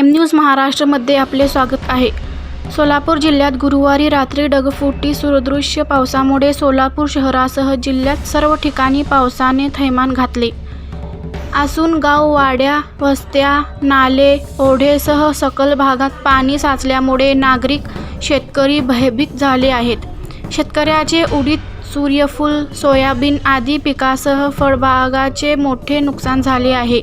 Prime news महाराष्ट्रमध्ये आपले स्वागत आहे. सोलापूर जिल्ह्यात गुरुवारी रात्री डगफुटी सुदृश्य पावसामुळे सोलापूर शहरासह जिल्ह्यात सर्व ठिकाणी पावसाने थैमान घातले. आसून गाव वाड्या वस्त्या नाले ओढेसह सकल भागात पाणी साचल्यामुळे नागरिक शेतकरी भयभीत झाले आहेत. शेतकऱ्याचे उडीद सूर्यफूल सोयाबीन आदी पिकासह फळबागाचे मोठे नुकसान झाले आहे.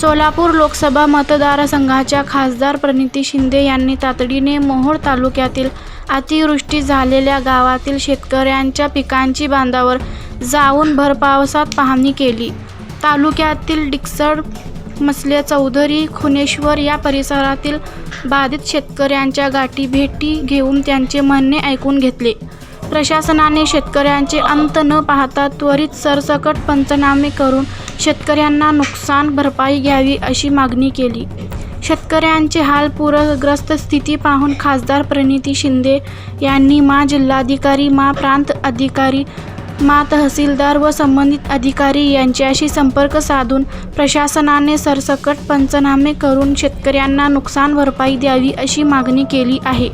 सोलापूर लोकसभा मतदारसंघाच्या खासदार प्रणिती शिंदे यांनी तातडीने मोहोळ तालुक्यातील अतिवृष्टी झालेल्या गावातील शेतकऱ्यांच्या पिकांची बांधावर जाऊन भरपावसात पाहणी केली. तालुक्यातील डिक्सड मसले चौधरी खुनेश्वर या परिसरातील बाधित शेतकऱ्यांच्या गाठी भेटी घेऊन त्यांचे म्हणणे ऐकून घेतले. प्रशासनाने शेतकऱ्यांचे अंत न पाहता त्वरित सरसकट पंचनामे करून शेतकऱ्यांना नुकसान भरपाई घ्यावी अशी मागणी केली. शेतकऱ्यांचे हाल पूरग्रस्त स्थिती पाहून खासदार प्रणिती शिंदे यांनी मा जिल्हाधिकारी मा प्रांत अधिकारी मा तहसीलदार व संबंधित अधिकारी यांच्याशी संपर्क साधून प्रशासनाने सरसकट पंचनामे करून शेतकऱ्यांना नुकसान भरपाई द्यावी अशी मागणी केली आहे.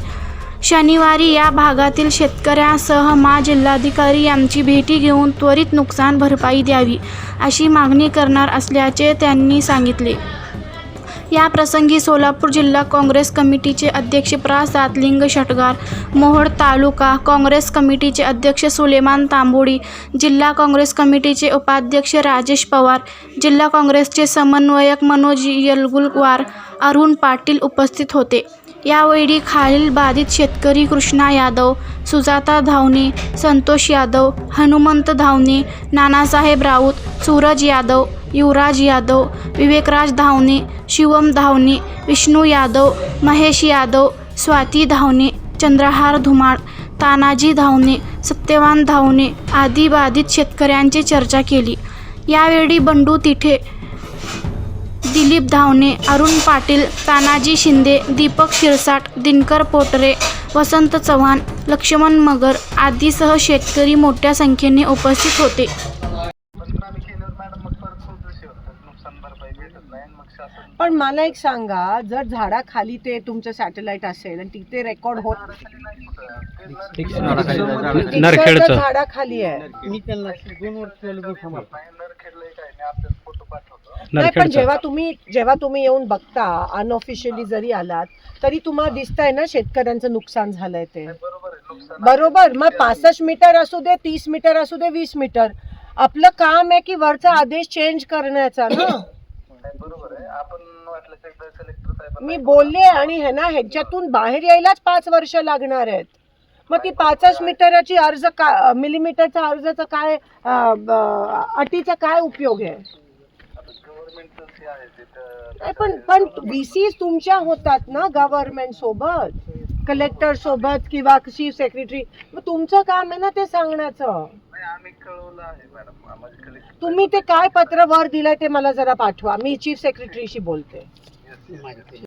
शनिवारी या भागातील शेतकऱ्यांसह मा जिल्हाधिकारी यांची भेटी घेऊन त्वरित नुकसान भरपाई द्यावी अशी मागणी करणार असल्याचे त्यांनी सांगितले. या प्रसंगी सोलापूर जिल्हा काँग्रेस कमिटीचे अध्यक्ष प्रा सातलिंग षटगार मोहोळ तालुका काँग्रेस कमिटीचे अध्यक्ष सुलेमान तांबोडी जिल्हा काँग्रेस कमिटीचे उपाध्यक्ष राजेश पवार जिल्हा काँग्रेसचे समन्वयक मनोज यलगुलवार अरुण पाटील उपस्थित होते. यावेळी खालील बाधित शेतकरी कृष्णा यादव सुजाता धावणे संतोष यादव हनुमंत धावणे नानासाहेब राऊत सूरज यादव युवराज यादव विवेकराज धावणे शिवम धावणे विष्णू यादव महेश यादव स्वाती धावणे चंद्रहार धुमाळ तानाजी धावणे सत्यवान धावणे आदी बाधित शेतकऱ्यांची चर्चा केली. यावेळी बंडू तिठे दिलीप धावणे अरुण पाटील तानाजी शिंदे दीपक शिरसाट दिनकर पोटरे वसंत चव्हाण लक्ष्मण मगर आदीसह शेतकरी मोठ्या संख्येने उपस्थित होते. पण मला एक सांगा जर झाडाखाली ते तुमचं सॅटेलाइट असेल आणि तिथे रेकॉर्ड होत. झाडाखाली आहे मी त्यांना दोन वर्ष नरखेडला काय नाही आपल्याला फोटो पाठवतो नाही पण नरखेडचं जेव्हा तुम्ही जेव्हा तुम्ही येऊन बघता अनऑफिशियली जरी आलात तरी तुम्हाला दिसतंय ना शेतकऱ्यांचं नुकसान झालंय ते. बरोबर आहे. नुकसान बरोबर. मग पासष्ट मीटर असू दे तीस मीटर असू दे वीस मीटर आपलं काम आहे की वरचा आदेश चेंज करण्याचा ना? नाही बरोबर आहे. आपण वाटलं तर एकदा कलेक्टर साहेब मी बोलले आणि हे ना ह्याच्यातून बाहेर यायलाच पाच वर्ष लागणार आहेत. मग ती पाचच मीटरची अर्ज का मिलीमीटरचा अर्जाचा काय अं, ब- अटीचा काय उपयोग आहे गव्हर्नमेंटचं हे आहे ते तर- नाही, पण पण व्हीसी तुमच्या होतात ना गव्हर्नमेंट सोबत? कलेक्टर सोबत किंवा चीफ सेक्रेटरी मग तुमचं काम आहे ना ते सांगण्याचं. तुम्ही ते काय पत्र वर दिलंय ते मला जरा पाठवा. मी चीफ सेक्रेटरीशी बोलते.